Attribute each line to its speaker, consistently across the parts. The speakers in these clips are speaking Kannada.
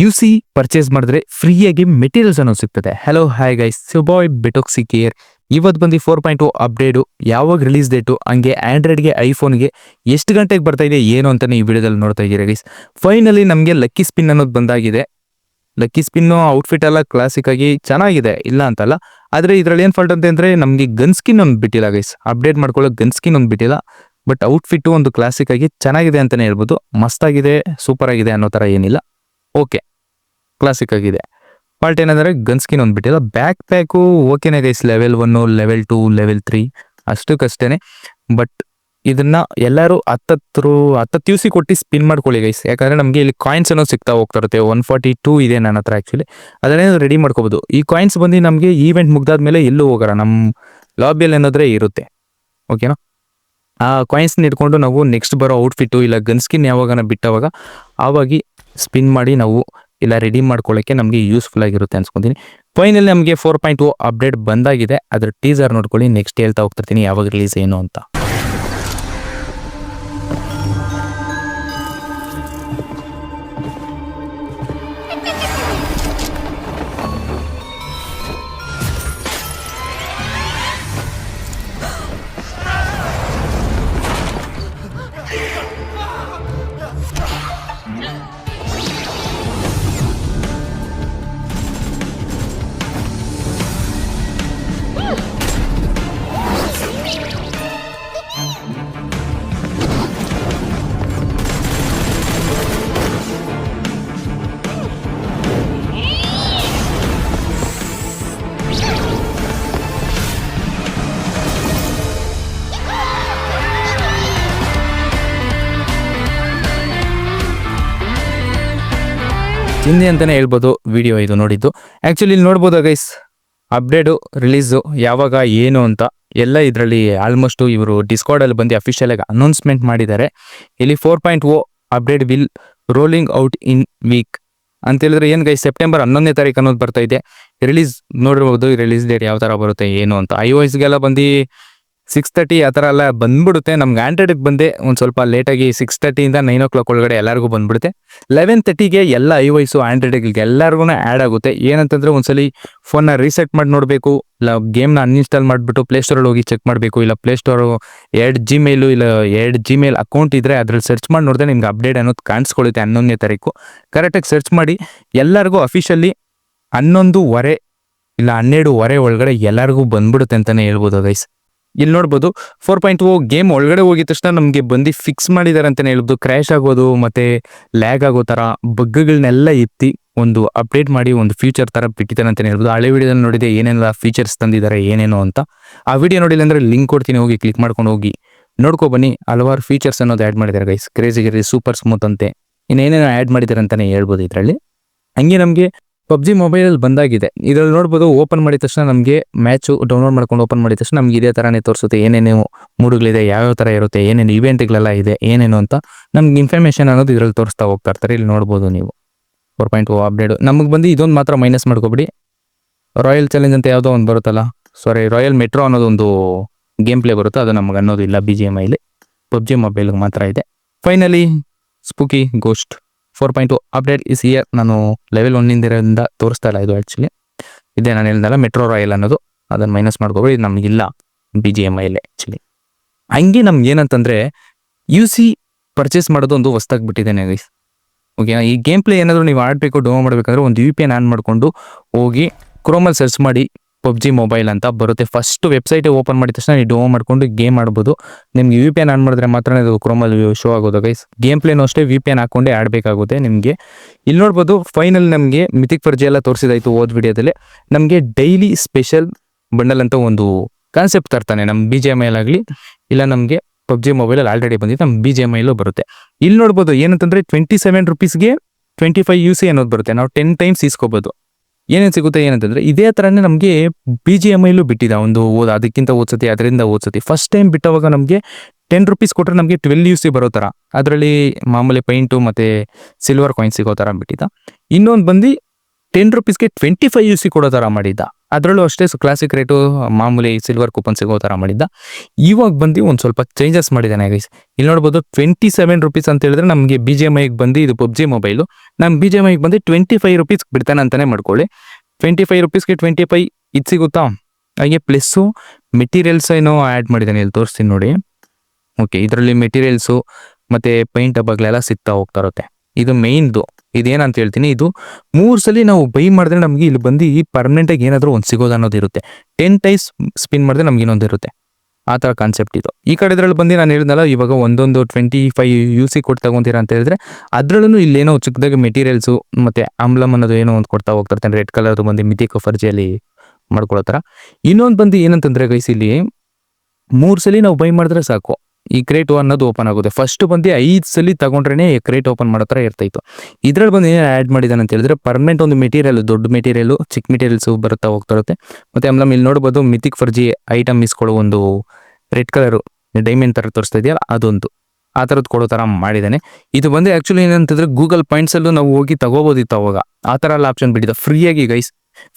Speaker 1: ಯು ಸಿ ಪರ್ಚೇಸ್ ಮಾಡಿದ್ರೆ ಫ್ರೀಯಾಗಿ ಮೆಟೀರಿಯಲ್ಸ್ ಅನ್ನೋದು ಸಿಗ್ತದೆ. ಹಲೋ ಹಾಯ್ ಗೈಸ್ ಸುಬಾಯ್ ಬೆಟೋಕ್ಸಿ ಕೇರ್ ಇವತ್ತು ಬಂದು ಫೋರ್ ಪಾಯಿಂಟ್ ಟು ಅಪ್ಡೇಟು ಯಾವಾಗ ರಿಲೀಸ್ ಡೇಟು ಹಂಗೆ ಆ್ಯಂಡ್ರಾಯ್ಡ್ಗೆ ಐಫೋನ್ಗೆ ಎಷ್ಟು ಗಂಟೆಗೆ ಬರ್ತಾ ಇದೆ, ಏನು ಅಂತಲೇ ಈ ವಿಡಿಯೋದಲ್ಲಿ ನೋಡ್ತಾ ಇದ್ದೀರಾ ಗೈಸ್ ಫೈನಲಿ ನಮಗೆ ಲಕ್ಕಿ ಸ್ಪಿನ್ ಅನ್ನೋದು ಬಂದಾಗಿದೆ. ಲಕ್ಕಿ ಸ್ಪಿನ್ನು ಔಟ್ಫಿಟ್ ಎಲ್ಲ ಕ್ಲಾಸಿಕ್ ಆಗಿ ಚೆನ್ನಾಗಿದೆ, ಇಲ್ಲ ಅಂತಲ್ಲ. ಆದರೆ ಇದರಲ್ಲಿ ಏನು ಫಾಲ್ಟ್ ಅಂತಂದರೆ ನಮಗೆ ಗನ್ ಸ್ಕಿನ್ ಒಂದು ಬಿಟ್ಟಿಲ್ಲ ಗೈಸ್ ಅಪ್ಡೇಟ್ ಮಾಡ್ಕೊಳ್ಳೋ ಗನ್ ಸ್ಕಿನ್ ಒಂದು ಬಿಟ್ಟಿಲ್ಲ. ಬಟ್ ಔಟ್ಫಿಟ್ಟು ಒಂದು ಕ್ಲಾಸಿಕ್ ಆಗಿ ಚೆನ್ನಾಗಿದೆ ಅಂತಲೇ ಹೇಳ್ಬೋದು. ಮಸ್ತಾಗಿದೆ ಸೂಪರ್ ಆಗಿದೆ ಅನ್ನೋ ಥರ ಏನಿಲ್ಲ. ಓಕೆ ಕ್ಲಾಸಿಕ್ ಆಗಿದೆ. ಪಾರ್ಟ್ ಏನಂದರೆ ಗನ್ ಸ್ಕಿನ್ ಒಂದು ಬಿಟ್ಟಿಲ್ಲ back pack ಓಕೆನೇ guys level one level two level three ಅಷ್ಟಕ್ಕಷ್ಟೇ but ಇದನ್ನ ಎಲ್ಲರೂ ಹತ್ತತ್ತು ಹತ್ತತ್ತು ಸಿ ಕೊಟ್ಟು ಸ್ಪಿನ್ ಮಾಡ್ಕೊಳ್ಳಿ ಗೈಸ್ ಯಾಕಂದ್ರೆ ನಮಗೆ ಇಲ್ಲಿ ಕಾಯಿನ್ಸ್ ಅನ್ನೋ ಸಿಗ್ತಾ ಹೋಗ್ತಾ ಇರುತ್ತೆ. ಒನ್ ಫಾರ್ಟಿ ಟೂ ಇದೆ ನನ್ನ ಹತ್ರ ಆ್ಯಕ್ಚುಲಿ ಅದನ್ನೇ ರೆಡಿ ಮಾಡ್ಕೋಬೋದು. ಈ ಕಾಯಿನ್ಸ್ ಬಂದು ನಮಗೆ ಈವೆಂಟ್ ಮುಗ್ದಾದ್ಮೇಲೆ ಎಲ್ಲೂ ಹೋಗೋಣ ನಮ್ಮ ಲಾಬಿಯಲ್ಲಿ ಏನಾದ್ರೆ ಇರುತ್ತೆ. ಓಕೆನಾ ಆ ಕಾಯಿನ್ಸ್ನ ಇಟ್ಕೊಂಡು ನಾವು ನೆಕ್ಸ್ಟ್ ಬರೋ ಔಟ್ಫಿಟ್ಟು ಇಲ್ಲ ಗನ್ ಸ್ಕಿನ್ ಯಾವಾಗನ ಬಿಟ್ಟವಾಗ ಆವಾಗಿ ಸ್ಪಿನ್ ಮಾಡಿ ನಾವು ಇಲ್ಲ ರೆಡಿ ಮಾಡ್ಕೊಳ್ಳೋಕ್ಕೆ ನಮಗೆ ಯೂಸ್ಫುಲ್ ಆಗಿರುತ್ತೆ ಅನ್ಸ್ಕೊತೀನಿ. ಫೈನಲ್ ನಮಗೆ ಫೋರ್ ಪಾಯಿಂಟ್ ಟು ಅಪ್ಡೇಟ್ ಬಂದಾಗಿದೆ. ಅದ್ರ ಟೀಸರ್ ನೋಡ್ಕೊಳ್ಳಿ. ನೆಕ್ಸ್ಟ್ ಹೇಳ್ತಾ ಹೋಗ್ತಿರ್ತೀನಿ ಯಾವಾಗ ರಿಲೀಸ್ ಏನು ಅಂತ. ಹಿಂದೆ ಅಂತಲೇ ಹೇಳ್ಬೋದು ವಿಡಿಯೋ ಇದು ನೋಡಿದ್ದು. ಆ್ಯಕ್ಚುಲಿ ಇಲ್ಲಿ ನೋಡ್ಬೋದು ಗೈಸ್ ಅಪ್ಡೇಟು ರಿಲೀಸು ಯಾವಾಗ, ಏನು ಅಂತ ಎಲ್ಲ ಇದರಲ್ಲಿ ಆಲ್ಮೋಸ್ಟು ಇವರು ಡಿಸ್ಕೋಡಲ್ಲಿ ಬಂದು ಅಫಿಷಿಯಲಾಗಿ ಅನೌನ್ಸ್ಮೆಂಟ್ ಮಾಡಿದ್ದಾರೆ. ಇಲ್ಲಿ four point oh update will rolling out in week ಅಂತ ಹೇಳಿದ್ರೆ ಏನು ಗೈಸ್ ಸೆಪ್ಟೆಂಬರ್ ಹನ್ನೊಂದನೇ ತಾರೀಕು ಅನ್ನೋದು ಬರ್ತಾ ಇದೆ. ರಿಲೀಸ್ ನೋಡಿರ್ಬೋದು ರಿಲೀಸ್ ಡೇಟ್ ಯಾವ ಥರ ಬರುತ್ತೆ, ಏನು ಅಂತ. ಐ ಓ ಎಸ್ಗೆಲ್ಲ ಬಂದು ಸಿಕ್ಸ್ ತರ್ಟಿ ಆ ಥರ ಎಲ್ಲ ಬಂದ್ಬಿಡುತ್ತೆ. ನಮ್ಗೆ ಆಂಡ್ರಾಯ್ಡಿಗೆ ಬಂದೆ ಒಂದು ಸ್ವಲ್ಪ ಲೇಟಾಗಿ ಸಿಕ್ಸ್ ತರ್ಟಿಯಿಂದ ನೈನ್ ಓ ಕ್ಲಾಕ್ ಒಳಗಡೆ ಎಲ್ಲರಿಗೂ ಬಂದ್ಬಿಡುತ್ತೆ. ಲೆವೆನ್ ತರ್ಟಿಗೆ ಎಲ್ಲ ಐ ವೈಸು ಆಂಡ್ರಾಯ್ಡಿಗೆ ಎಲ್ಲರಿಗೂ ಆ್ಯಡ್ ಆಗುತ್ತೆ. ಏನಂತಂದ್ರೆ ಒಂದ್ಸಲಿ ಫೋನ್ನ ರೀಸೆಟ್ ಮಾಡಿ ನೋಡಬೇಕು, ಇಲ್ಲ ಗೇಮ್ನ ಅನ್ಇನ್ಸ್ಟಾಲ್ ಮಾಡಿಬಿಟ್ಟು ಪ್ಲೇಸ್ಟೋರಲ್ಲಿ ಹೋಗಿ ಚೆಕ್ ಮಾಡಬೇಕು, ಇಲ್ಲ ಪ್ಲೇ ಸ್ಟೋರು ಎರಡು ಜಿಮೇಲು ಇಲ್ಲ ಎರಡು ಜಿಮೇಲ್ ಅಕೌಂಟ್ ಇದ್ದರೆ ಅದ್ರಲ್ಲಿ ಸರ್ಚ್ ಮಾಡಿ ನೋಡಿದ್ರೆ ನಿಮ್ಗೆ ಅಪ್ಡೇಟ್ ಅನ್ನೋದು ಕಾಣಿಸ್ಕೊಳ್ಳುತ್ತೆ ಹನ್ನೊಂದನೇ ತಾರೀಕು. ಕರೆಕ್ಟಾಗಿ ಸರ್ಚ್ ಮಾಡಿ, ಎಲ್ಲರಿಗೂ ಅಫಿಷಿಯಲಿ ಹನ್ನೊಂದುವರೆ ಇಲ್ಲ ಹನ್ನೆರಡುವರೆ ಒಳಗಡೆ ಎಲ್ಲರಿಗೂ ಬಂದ್ಬಿಡುತ್ತೆ ಅಂತಲೇ ಹೇಳ್ಬೋದು ಗೈಸ್ ಇಲ್ಲಿ ನೋಡ್ಬೋದು ಫೋರ್ ಪಾಯಿಂಟ್ ಓ ಗೇಮ್ ಒಳಗಡೆ ಹೋಗಿದ ತಕ್ಷಣ ನಮಗೆ ಬಂದು ಫಿಕ್ಸ್ ಮಾಡಿದ್ದಾರೆ ಅಂತಲೇ ಹೇಳ್ಬೋದು. ಕ್ರ್ಯಾಶ್ ಆಗೋದು, ಮತ್ತು ಲ್ಯಾಗ್ ಆಗೋ ಥರ ಬಗ್ಗಗಳನ್ನೆಲ್ಲ ಎತ್ತಿ ಒಂದು ಅಪ್ಡೇಟ್ ಮಾಡಿ ಒಂದು ಫ್ಯೂಚರ್ ಥರ ಬಿಟ್ಟಿದ್ದಾರೆ ಅಂತಲೇ ಹೇಳ್ಬೋದು. ಹಳೆ ವಿಡಿಯೋದಲ್ಲಿ ನೋಡಿದೆ ಏನೆಲ್ಲ ಫೀಚರ್ಸ್ ತಂದಿದ್ದಾರೆ, ಏನೇನೋ ಅಂತ. ಆ ವಿಡಿಯೋ ನೋಡಿಲ್ಲ ಅಂದರೆ ಲಿಂಕ್ ಕೊಡ್ತೀನಿ, ಹೋಗಿ ಕ್ಲಿಕ್ ಮಾಡ್ಕೊಂಡು ಹೋಗಿ. ನೋಡ್ಕೊ ಬನ್ನಿ, ಹಲವಾರು ಫೀಚರ್ಸ್ ಅನ್ನೋದು ಆ್ಯಡ್ ಮಾಡಿದ್ದಾರೆ ಗೈಸ್ ಕ್ರೇಜಿ ಸೂಪರ್ ಸ್ಮೂತ್ ಅಂತೆ. ಇನ್ನೇನೇನೋ ಆ್ಯಡ್ ಮಾಡಿದ್ದಾರೆ ಅಂತಲೇ ಹೇಳ್ಬೋದು ಇದರಲ್ಲಿ. ಹಂಗೆ ನಮಗೆ ಪಬ್ಜಿ ಮೊಬೈಲಲ್ಲಿ ಬಂದಾಗಿದೆ. ಇದರಲ್ಲಿ ನೋಡ್ಬೋದು ಓಪನ್ ಮಾಡಿದ ತಕ್ಷಣ ನಮಗೆ ಮ್ಯಾಚು ಡೌನ್ಲೋಡ್ ಮಾಡ್ಕೊಂಡು ಓಪನ್ ಮಾಡಿದ ತಕ್ಷಣ ನಮ್ಗೆ ಇದೇ ಥರನೇ ತೋರಿಸುತ್ತೆ. ಏನೇನು ಮೂಡುಗಳಿದೆ, ಯಾವ್ಯಾವ ಥರ ಇರುತ್ತೆ, ಏನೇನು ಇವೆಂಟ್ಗಳೆಲ್ಲ ಇದೆ, ಏನೇನು ಅಂತ ನಮ್ಗೆ ಇನ್ಫಾರ್ಮೇಷನ್ ಅನ್ನೋದು ಇದರಲ್ಲಿ ತೋರಿಸ್ತಾ ಹೋಗ್ತಾ ಇರ್ತಾರೆ. ಇಲ್ಲಿ ನೋಡ್ಬೋದು ನೀವು. ಫೋರ್ ಪಾಯಿಂಟ್ ಓ ಅಪ್ಡೇಟ್ ನಮಗೆ ಬಂದು ಇದೊಂದು ಮಾತ್ರ ಮೈನಸ್ ಮಾಡ್ಕೊಬಿಡಿ. ರಾಯಲ್ ಚಾಲೆಂಜ್ ಅಂತ ಯಾವುದೋ ಒಂದು ಬರುತ್ತಲ್ಲ? ಸಾರಿ ರಾಯಲ್ ಮೆಟ್ರೋ ಅನ್ನೋದೊಂದು ಗೇಮ್ ಪ್ಲೇ ಬರುತ್ತೆ. ಅದು ನಮಗೆ ಅನ್ನೋದು ಇಲ್ಲ ಬಿ ಜಿ ಎಂ ಐಲಿ ಪಬ್ಜಿ ಮೊಬೈಲ್ಗೆ ಮಾತ್ರ ಇದೆ. Finally spooky ghost four point two update is year ನಾನು ಲೆವೆಲ್ ಒನ್ನಿಂದ ತೋರಿಸ್ತಾ ಇಲ್ಲ ಇದು ಆ್ಯಕ್ಚುಲಿ ಇದೇ ನಾನು ಹೇಳಿದಲ್ಲ ಮೆಟ್ರೋ ರಾಯಲ್ ಅನ್ನೋದು. ಅದನ್ನು ಮೈನಸ್ ಮಾಡ್ಕೋಬೇಡಿ, ಇದು ನಮಗಿಲ್ಲ. ಬಿ ಜಿ ಎಂ ಐಲೆ ಆ್ಯಕ್ಚುಲಿ ಹಂಗೆ ನಮ್ಗೆ ಏನಂತಂದರೆ ಯು ಸಿ ಪರ್ಚೇಸ್ ಮಾಡೋದು ಒಂದು ಹೊಸ್ದಾಗಿ ಬಿಟ್ಟಿದ್ದೇನೆ ಗೈಸ್ ಓಕೆ ಈ ಗೇಮ್ ಪ್ಲೇ ಏನಾದರೂ ನೀವು ಆಡಬೇಕು ಡೌನ್ ಮಾಡಬೇಕಂದ್ರೆ ಒಂದು ಯು ಪಿ ಎನ್ ಆನ್ ಮಾಡಿಕೊಂಡು ಹೋಗಿ ಕ್ರೋಮಲ್ಲಿ ಸರ್ಚ್ ಮಾಡಿ ಪಬ್ಜಿ ಮೊಬೈಲ್ ಅಂತ ಬರುತ್ತೆ. ಫಸ್ಟ್ ವೆಬ್ಸೈಟ್ ಓಪನ್ ಮಾಡಿದ ತಕ್ಷಣ ನೀವು ಡೌನ್ ಮಾಡ್ಕೊಂಡು ಗೇಮ್ ಆಡ್ಬೋದು. ನಿಮ್ಗೆ ಯು ಪಿ ಎನ್ ಆನ್ ಮಾಡಿದ್ರೆ ಮಾತ್ರ ಇದು ಕ್ರೋಮಲ್ ಶೋ ಆಗೋದು ಗೈಸ್ ಗೇಮ್ ಪ್ಲೇನು ಅಷ್ಟೇ ವಿ ಪಿ ಎನ್ ಹಾಕೊಂಡೇ ಆಡಬೇಕಾಗುತ್ತೆ ನಿಮಗೆ. ಇಲ್ಲಿ ನೋಡ್ಬೋದು ಫೈನಲ್ ನಮಗೆ ಮಿಥಿಕ್ ಫರ್ಜಿ ಎಲ್ಲ ತೋರಿಸಿದಾಯ್ತು ಓದ್ ವಿಡಿಯೋದಲ್ಲಿ ನಮಗೆ ಡೈಲಿ ಸ್ಪೆಷಲ್ ಬಂಡಲ್ ಅಂತ ಒಂದು ಕಾನ್ಸೆಪ್ಟ್ ತರ್ತಾನೆ. ನಮ್ಮ ಬಿ ಜಿ ಎಂ ಆಗಲಿ, ಇಲ್ಲ ನಮಗೆ ಪಬ್ಜಿ ಮೊಬೈಲಲ್ಲಿ ಆಲ್ರೆಡಿ ಬಂದಿದೆ ನಮ್ಮ ಬಿ ಜಿ ಎಂ ಐಲೂ ಬರುತ್ತೆ. ಇಲ್ಲಿ ನೋಡ್ಬೋದು ಏನಂತಂದರೆ ಟ್ವೆಂಟಿ ಸೆವೆನ್ ರುಪೀಸ್ಗೆ ಟ್ವೆಂಟಿ ಫೈವ್ ಯು ಸಿ ಅನ್ನೋದು ಬರುತ್ತೆ. ನಾವು ಟೆನ್ ಟೈಮ್ಸ್ ಇಸ್ಕೋಬೋದು ಏನೇನು ಸಿಗುತ್ತೆ, ಏನಂತಂದ್ರೆ ಇದೇ ಥರನೇ ನಮಗೆ ಬಿ ಜಿ ಎಂ ಐಲೂ ಬಿಟ್ಟಿದೆ. ಒಂದು ಓದ, ಅದಕ್ಕಿಂತ ಓದ್ಸತಿ ಅದರಿಂದ ಓದ್ಸತಿ ಫಸ್ಟ್ ಟೈಮ್ ಬಿಟ್ಟವಾಗ ನಮಗೆ ಟೆನ್ ರುಪೀಸ್ ಕೊಟ್ಟರೆ ನಮಗೆ ಟ್ವೆಲ್ ಯು ಸಿ ಬರೋ ಥರ. ಅದರಲ್ಲಿ ಮಾಮೂಲಿ ಪೈಂಟು ಮತ್ತು ಸಿಲ್ವರ್ ಕಾಯಿನ್ ಸಿಗೋ ಥರ ಬಿಟ್ಟಿದ್ದ. ಇನ್ನೊಂದು ಬಂದು ಟೆನ್ ರುಪೀಸ್ಗೆ ಟ್ವೆಂಟಿ ಫೈವ್ ಯು ಸಿ ಕೊಡೋ ಥರ ಮಾಡಿದ್ದ. ಅದರಲ್ಲೂ ಅಷ್ಟೇ ಕ್ಲಾಸಿಕ್ ರೇಟು ಮಾಮೂಲಿ ಸಿಲ್ವರ್ ಕೂಪನ್ ಸಿಗೋ ಥರ ಮಾಡಿದ್ದ. ಇವಾಗ ಬಂದು ಒಂದು ಸ್ವಲ್ಪ ಚೇಂಜಸ್ ಮಾಡಿದ್ದಾನೆ ಗೈಸ್ ಇಲ್ಲಿ ನೋಡ್ಬೋದು ಟ್ವೆಂಟಿ ಸೆವೆನ್ ರುಪೀಸ್ ಅಂತ ಹೇಳಿದ್ರೆ ನಮಗೆ ಬಿ ಜಿ ಎಂ ಐಗೆ ಬಂದು ಇದು ಪಬ್ಜಿ ಮೊಬೈಲು ನಮ್ಮ ಬಿ ಜಿ ಎಂ ಐಗೆ ಬಂದು ಟ್ವೆಂಟಿ ಫೈವ್ ರುಪೀಸ್ ಬಿಡ್ತಾನೆ ಅಂತಲೇ ಮಾಡ್ಕೊಳ್ಳಿ. ಟ್ವೆಂಟಿ ಫೈವ್ ರುಪೀಸ್ಗೆ ಟ್ವೆಂಟಿ ಫೈವ್ ಇದು ಸಿಗುತ್ತಾ? ಹಾಗೆ ಪ್ಲಸ್ಸು ಮೆಟೀರಿಯಲ್ಸ್ ಏನೋ ಆ್ಯಡ್ ಮಾಡಿದ್ದಾನೆ ಇಲ್ಲಿ ತೋರಿಸ್ತೀನಿ ನೋಡಿ. ಓಕೆ ಇದರಲ್ಲಿ ಮೆಟೀರಿಯಲ್ಸು ಮತ್ತು ಪೈಂಟ್ ಹಬ್ಬಗಳೆಲ್ಲ ಸಿಗ್ತಾ ಹೋಗ್ತಾ ಇರುತ್ತೆ. ಇದು ಮೇಯ್ನ್ದು ಇದೇನಂತ ಹೇಳ್ತೀನಿ, ಇದು ಮೂರು ಸಲ ನಾವು ಬೈ ಮಾಡಿದ್ರೆ ನಮಗೆ ಇಲ್ಲಿ ಬಂದು ಈ ಪರ್ಮನೆಂಟಾಗಿ ಏನಾದರೂ ಒಂದು ಸಿಗೋದು ಅನ್ನೋದು ಇರುತ್ತೆ. ಟೆನ್ ಟೈಸ್ ಸ್ಪಿನ್ ಮಾಡಿದ್ರೆ ನಮ್ಗೆ ಇನ್ನೊಂದು ಇರುತ್ತೆ. ಆ ಥರ ಕಾನ್ಸೆಪ್ಟ್ ಇದು. ಈ ಕಡೆ ಇದ್ರಲ್ಲಿ ಬಂದು ನಾನು ಹೇಳಿದ್ನಲ್ಲ, ಇವಾಗ ಒಂದೊಂದು ಟ್ವೆಂಟಿ ಫೈವ್ ಯು ಸಿ ಕೊಟ್ಟು ತಗೊಂತೀರಾ ಅಂತ ಹೇಳಿದ್ರೆ, ಅದರಲ್ಲೂ ಇಲ್ಲೇನೋ ಚಿಕ್ಕದಾಗಿ ಮೆಟೀರಿಯಲ್ಸು ಮತ್ತು ಆಮ್ಲಮ್ ಅನ್ನೋದು ಏನೋ ಒಂದು ಕೊಡ್ತಾ ಹೋಗ್ತಾರೆ ರೆಡ್ ಕಲರ್ದು ಬಂದು ಮಿತಿ ಕಫರ್ಜಿಯಲ್ಲಿ ಮಾಡ್ಕೊಳ್ಳೋ ಥರ. ಇನ್ನೊಂದು ಬಂದು ಏನಂತಂದ್ರೆ ಗೈಸ್ ಇಲ್ಲಿ ಮೂರು ಸಲ ನಾವು ಬೈ ಮಾಡಿದ್ರೆ ಸಾಕು. ಈ ಕ್ರೇಟ್ ಅನ್ನೋದು ಓಪನ್ ಆಗುತ್ತೆ. ಫಸ್ಟ್ ಬಂದು ಐದು ಸಲ ತಗೊಂಡ್ರೆ ಕ್ರೇಟ್ ಓಪನ್ ಮಾಡೋ ಥರ ಇರ್ತಾಯಿತ್ತು ಇದ್ರಲ್ಲಿ ಬಂದು ಏನು ಆ್ಯಡ್ ಮಾಡಿದಾನೆ ಅಂತ ಹೇಳಿದ್ರೆ ಪರ್ಮನೆಂಟ್ ಒಂದು ಮೆಟೀರಿಯಲ್ ದೊಡ್ಡ ಮೆಟೀರಿಯಲ್ ಚಿಕ್ಕ ಮೆಟೀರಿಯಲ್ಸ್ ಬರುತ್ತಾ ಹೋಗ್ತಾ ಇರುತ್ತೆ. ಮತ್ತೆ ಆಮೇಲೆ ಇಲ್ಲಿ ನೋಡ್ಬೋದು ಮಿಥಿಕ್ ಫರ್ಜಿ ಐಟಮ್ ಇಸ್ಕೊಳ್ಳೋ ಒಂದು ರೆಡ್ ಕಲರು ಡೈಮಂಡ್ ಥರ ತೋರಿಸ್ತಾ ಇದೆಯಲ್ಲ, ಅದೊಂದು. ಆ ಥರದ್ದು ಕೊಡೋ ಥರ ಮಾಡಿದ್ದಾನೆ ಇದು ಬಂದು ಆ್ಯಕ್ಚುಲಿ ಏನಂತಂದ್ರೆ ಗೂಗಲ್ ಪಾಯಿಂಟ್ಸಲ್ಲೂ ನಾವು ಹೋಗಿ ತಗೋಬೋದಿತ್ತು ಅವಾಗ. ಆ ಥರ ಎಲ್ಲ ಆಪ್ಷನ್ ಬಿಟ್ಟಿದ್ದ ಫ್ರೀಯಾಗಿ ಗೈಸ್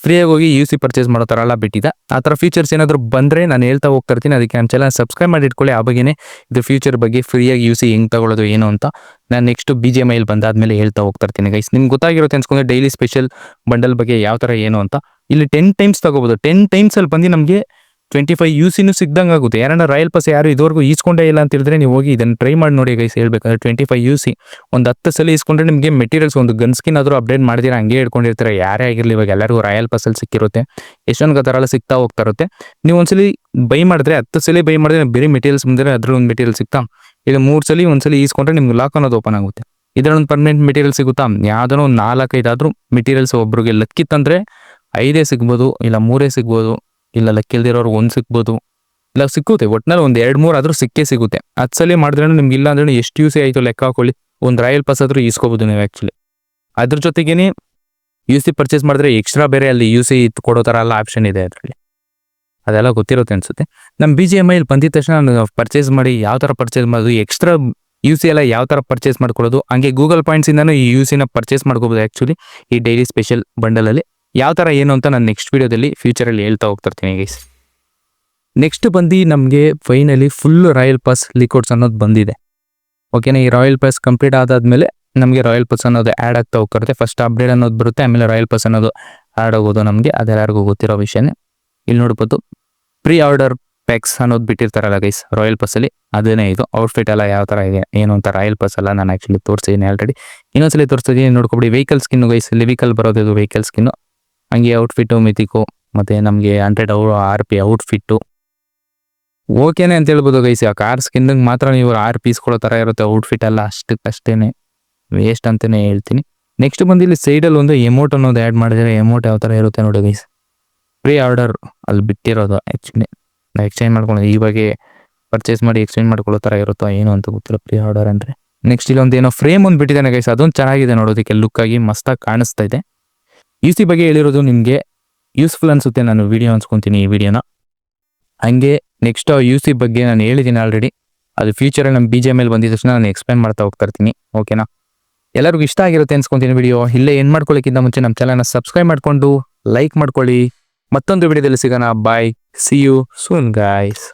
Speaker 1: ಫ್ರೀಯಾಗಿ ಹೋಗಿ ಯು ಸಿ ಪರ್ಚೇಸ್ ಮಾಡೋ ಥರ ಎಲ್ಲ ಬಿಟ್ಟಿದ್ದ ಆ ಥರ ಫೀಚರ್ಸ್ ಏನಾದರೂ ಬಂದರೆ ನಾನು ಹೇಳ್ತಾ ಹೋಗ್ತಾ ಇರ್ತೀನಿ. ಅದಕ್ಕೆ ನಮ್ಮ ಸಬ್ಸ್ಕ್ರೈಬ್ ಮಾಡಿ ಇಟ್ಕೊಳ್ಳಿ. ಆ ಬಗ್ಗೆನೇ ಇದು ಫ್ಯೂಚರ್ ಬಗ್ಗೆ ಫ್ರೀಯಾಗಿ ಯು ಸಿ ಹೆಂಗೆ ತಗೊಳ್ಳೋದು, ಏನು ಅಂತ ನಾನು ನೆಕ್ಸ್ಟ್ ಬಿ ಜಿ ಎಂ ಐಲ್ ಬಂದಾದ್ಮೇಲೆ ಹೇಳ್ತಾ ಹೋಗ್ತಾ ಇರ್ತೀನಿ ಗೈಸ್ ನಿಮ್ಗೆ ಗೊತ್ತಾಗಿರುತ್ತೆ ಅನ್ಸ್ಕೊಂಡ್ರೆ ಡೈಲಿ ಸ್ಪೆಷಲ್ ಬಂಡಲ್ ಬಗ್ಗೆ ಯಾವ ಥರ ಏನು ಅಂತ. ಇಲ್ಲಿ ಟೆನ್ ಟೈಮ್ಸ್ ತಗೋಬೋದು. ಟೆನ್ ಟೈಮ್ಸಲ್ಲಿ ಬಂದು ನಮಗೆ ಟ್ವೆಂಟಿ ಫೈವ್ ಯು ಸಿನೂ ಸಿಗ್ದಂಗೆ ಆಗುತ್ತೆ. ಯಾರನ್ನ ರಾಯಲ್ ಪಾಸ್ ಯಾರು ಇದುವರೆಗೂ ಈಸ್ಕೊಂಡೇ ಇಲ್ಲ ಅಂತ ಹೇಳಿದ್ರೆ ನೀವು ಹೋಗಿ ಇದನ್ನು ಟ್ರೈ ಮಾಡಿ ನೋಡಿ ಗೈಸ್ ಹೇಳ್ಬೇಕಂದ್ರೆ ಟ್ವೆಂಟಿ ಫೈವ್ ಯು ಸಿ ಒಂದು ಹತ್ತು ಸಲ ಈಸ್ಕೊಂಡ್ರೆ ನಿಮಗೆ ಮೆಟೀರಿಯಲ್ಸ್ ಒಂದು ಗನ್ ಸ್ಕಿನ್ ಆದರೂ ಅಪ್ಡೇಟ್ ಮಾಡಿದಿರ ಹಂಗೆ ಇಟ್ಕೊಂಡಿರ್ತಾರೆ ಯಾರೇ ಆಗಿರಲಿ ಇವಾಗ ಎಲ್ಲರಿಗೂ ರಾಯಲ್ ಪಾಸಲ್ಲಿ ಸಿಕ್ಕಿರುತ್ತೆ. ಎಷ್ಟೊಂದು ಥರ ಸಿಗ್ತಾ ಹೋಗ್ತಾ ಇರುತ್ತೆ. ನೀವು ಒಂದ್ಸಲಿ ಬೈ ಮಾಡಿದ್ರೆ, ಹತ್ತು ಸಲ ಬೈ ಮಾಡಿದ್ರೆ ಬೇರೆ ಮೆಟೀರಿಯಲ್ಸ್ ಬಂದರೆ ಅದ್ರ ಒಂದು ಮೆಟೀರಿಯಲ್ ಸಿಗ್ತಾ. ಈಗ ಮೂರು ಸಲ ಒಂದ್ಸಲಿ ಈಸ್ಕೊಂಡ್ರೆ ನಿಮ್ಗೆ ಲಾಕ್ ಅನ್ನೋದು ಓಪನ್ ಆಗುತ್ತೆ. ಇದರೊಂದು ಪರ್ಮನೆಂಟ್ ಮೆಟೀರಿಯಲ್ ಸಿಗುತ್ತಾ? ಯಾವುದೋ ಒಂದು ನಾಲ್ಕೈದಾದ್ರೂ ಮೆಟೀರಿಯಲ್ಸ್ ಒಬ್ಬರಿಗೆ ಲಕ್ಕಿತ್ತಂದರೆ ಐದೇ ಸಿಗ್ಬೋದು, ಇಲ್ಲ ಮೂರೇ ಸಿಗ್ಬೋದು. ಇಲ್ಲ ಲಕ್ಕಿಲ್ದಿರೋರು ಒಂದು ಸಿಕ್ಬೋದು ಇಲ್ಲ, ಸಿಕ್ಕುತ್ತೆ. ಒಟ್ನಲ್ಲಿ ಒಂದು ಎರಡು, ಮೂರು ಆದರೂ ಸಿಕ್ಕೇ ಸಿಗುತ್ತೆ. ಹತ್ತು ಸಲ ಮಾಡಿದ್ರೆ ನಿಮ್ಗೆ ಇಲ್ಲ ಅಂದ್ರೆ ಎಷ್ಟು ಯೂಸ್ ಆಯಿತು ಲೆಕ್ಕ ಹಾಕೊಳ್ಳಿ. ಒಂದು ರಾಯಲ್ ಪಾಸ್ ಆದರೂ ಈಸ್ಕೋಬೋದು ನೀವು ಆ್ಯಕ್ಚುಲಿ ಅದ್ರ ಜೊತೆಗೇನೆ ಯು ಸಿ ಪರ್ಚೇಸ್ ಮಾಡಿದ್ರೆ ಎಕ್ಸ್ಟ್ರಾ ಬೇರೆ ಅಲ್ಲಿ ಯು ಸಿ ಕೊಡೋ ಥರ ಎಲ್ಲ ಆಪ್ಷನ್ ಇದೆ ಅದರಲ್ಲಿ. ಅದೆಲ್ಲ ಗೊತ್ತಿರುತ್ತೆ ಅನಿಸುತ್ತೆ. ನಮ್ಮ ಬಿ ಜಿ ಎಂ ಐಲಿ ಬಂದಿದ ತಕ್ಷಣ ನಾನು ಪರ್ಚೇಸ್ ಮಾಡಿ ಯಾವ ಥರ ಪರ್ಚೇಸ್ ಮಾಡೋದು ಎಕ್ಸ್ಟ್ರಾ ಯು ಸಿ ಎಲ್ಲ ಯಾವ ಥರ ಪರ್ಚೇಸ್ ಮಾಡ್ಕೊಳ್ಳೋದು, ಹಂಗೆ ಗೂಗಲ್ ಪಾಯಿಂಟ್ಸಿಂದನೂ ಈ ಯು ಸಿನ ಪರ್ಚೇಸ್ ಮಾಡ್ಕೋಬೋದು ಆ್ಯಕ್ಚುಲಿ ಈ ಡೈಲಿ ಸ್ಪೆಷಲ್ ಬಂಡಲಲ್ಲಿ ಯಾವ ಥರ ಏನು ಅಂತ ನಾನು ನೆಕ್ಸ್ಟ್ ವೀಡಿಯೋದಲ್ಲಿ ಫ್ಯೂಚರಲ್ಲಿ ಹೇಳ್ತಾ ಹೋಗ್ತಿರ್ತೀನಿ ಗೈಸ್ ನೆಕ್ಸ್ಟ್ ಬಂದು ನಮಗೆ ಫೈನಲಿ ಫುಲ್ ರಾಯಲ್ ಪಾಸ್ ಲಿಕೋಡ್ಸ್ ಅನ್ನೋದು ಬಂದಿದೆ. ಓಕೆನಾ ಈ ರಾಯಲ್ ಪಾಸ್ ಕಂಪ್ಲೀಟ್ ಆದಾದ್ಮೇಲೆ ನಮಗೆ ರಾಯಲ್ ಪಾಸ್ ಅನ್ನೋದು ಆ್ಯಡ್ ಆಗ್ತಾ ಹೋಗ್ತಿರುತ್ತೆ. ಫಸ್ಟ್ ಅಪ್ಡೇಟ್ ಅನ್ನೋದು ಬರುತ್ತೆ, ಆಮೇಲೆ ರಾಯಲ್ ಪಾಸ್ ಅನ್ನೋದು ಆ್ಯಡ್ ಆಗೋದು ನಮಗೆ ಅದೆಲ್ಲರಿಗೂ ಗೊತ್ತಿರೋ ವಿಷಯನೇ. ಇಲ್ಲಿ ನೋಡ್ಬೋದು ಪ್ರೀ ಆರ್ಡರ್ ಪ್ಯಾಕ್ಸ್ ಅನ್ನೋದು ಬಿಟ್ಟಿರ್ತಾರಲ್ಲ ಗೈಸ್ ರಾಯಲ್ ಪಾಸಲ್ಲಿ ಅದೇನೇ ಇದು. ಔಟ್ಫಿಟ್ ಎಲ್ಲ ಯಾವ ಥರ ಇದೆ, ಏನು ಅಂತ ರಾಯಲ್ ಪಾಸ್ ಎಲ್ಲ ನಾನು ಆ್ಯಕ್ಚುಲಿ ತೋರಿಸಿದ್ದೀನಿ ಆಲ್ರೆಡಿ ಇನ್ನೊಂದ್ಸಲಿ ತೋರಿಸ್ತಿದ್ದೀನಿ ನೋಡ್ಕೊಬಿಡಿ ವೆಹಿಕಲ್ ಸ್ಕಿನ್ನು ಗೈಸ್ ಲಿವಿಕಲ್ ಬರೋದು ಇದು ವೆಹಿಕಲ್ ಸ್ಕಿನ್ನು ಹಂಗೆ ಔಟ್ಫಿಟ್ಟು ಮಿತಿಕು ಮತ್ತು ನಮಗೆ ಹಂಡ್ರೆಡ್ ಅವ್ರು ಆರ್ ಪಿ ಔಟ್ಫಿಟ್ಟು ಓಕೆನೇ ಅಂತ ಹೇಳ್ಬೋದು ಗೈಸ್ ಆ ಕಾರ್ ಸ್ಕಿನ್ಗೆ ಮಾತ್ರ ನೀವು ಆರ್ ಪೀಸ್ ಕೊಡೋ ಥರ ಇರುತ್ತೆ ಔಟ್ಫಿಟ್ ಎಲ್ಲ ಅಷ್ಟಕ್ಕಷ್ಟೇ ವೇಸ್ಟ್ ಅಂತಲೇ ಹೇಳ್ತೀನಿ. ನೆಕ್ಸ್ಟ್ ಬಂದು ಇಲ್ಲಿ ಸೈಡಲ್ಲಿ ಒಂದು ಎಮೋಟ್ ಅನ್ನೋದು ಆ್ಯಡ್ ಮಾಡಿದರೆ ಎಮೋಟ್ ಯಾವ ಥರ ಇರುತ್ತೆ ನೋಡಿ ಗೈಸ್ ಪ್ರೀ ಆರ್ಡರ್ ಅಲ್ಲಿ ಬಿಟ್ಟಿರೋದು ಆ್ಯಕ್ಚುಲಿ ನಾವು ಎಕ್ಸ್ಚೇಂಜ್ ಮಾಡ್ಕೊಂಡು. ಇವಾಗೆ ಪರ್ಚೇಸ್ ಮಾಡಿ ಎಕ್ಸ್ಚೇಂಜ್ ಮಾಡ್ಕೊಳ್ಳೋ ಥರ ಇರುತ್ತೋ ಏನು ಅಂತ ಗೊತ್ತಿಲ್ಲ ಪ್ರೀ ಆರ್ಡರ್ ಅಂದರೆ. ನೆಕ್ಸ್ಟ್ ಇಲ್ಲೊಂದು ಏನೋ ಫ್ರೇಮ್ ಒಂದು ಬಿಟ್ಟಿದ್ದಾನೆ ಗೈಸ್ ಅದೊಂದು ಚೆನ್ನಾಗಿದೆ ನೋಡೋದಕ್ಕೆ ಲುಕ್ಕಾಗಿ ಮಸ್ತಾಗಿ ಕಾಣಿಸ್ತಾ ಇದೆ. ಯು ಸಿ ಬಗ್ಗೆ ಹೇಳಿರೋದು ನಿಮಗೆ ಯೂಸ್ಫುಲ್ ಅನಿಸುತ್ತೆ. ನಾನು ವಿಡಿಯೋ ಅನ್ಸ್ಕೊತೀನಿ ಈ ವಿಡಿಯೋನ ಹಂಗೆ ನೆಕ್ಸ್ಟ್ ಯು ಸಿ ಬಗ್ಗೆ ನಾನು ಹೇಳಿದ್ದೀನಿ ಆಲ್ರೆಡಿ ಅದು ಫ್ಯೂಚರಲ್ಲಿ ನಮ್ಮ ಬಿ ಜೆ ಮೇಲೆ ಬಂದಿದ ತಕ್ಷಣ ನಾನು ಎಕ್ಸ್ಪ್ಲೇನ್ ಮಾಡ್ತಾ ಹೋಗ್ತಾ ಇರ್ತೀನಿ. ಓಕೆನಾ ಎಲ್ಲರಿಗೂ ಇಷ್ಟ ಆಗಿರುತ್ತೆ ಅನ್ಸ್ಕೊತೀನಿ ವಿಡಿಯೋ ಇಲ್ಲೇ ಏನು ಮಾಡ್ಕೊಳ್ಳೋಕ್ಕಿಂತ ಮುಂಚೆ ನಮ್ಮ ಚಾನಲ್ನ ಸಬ್ಸ್ಕ್ರೈಬ್ ಮಾಡಿಕೊಂಡು ಲೈಕ್ ಮಾಡ್ಕೊಳ್ಳಿ. ಮತ್ತೊಂದು ವಿಡಿಯೋದಲ್ಲಿ ಸಿಗೋಣ. Bye see you soon guys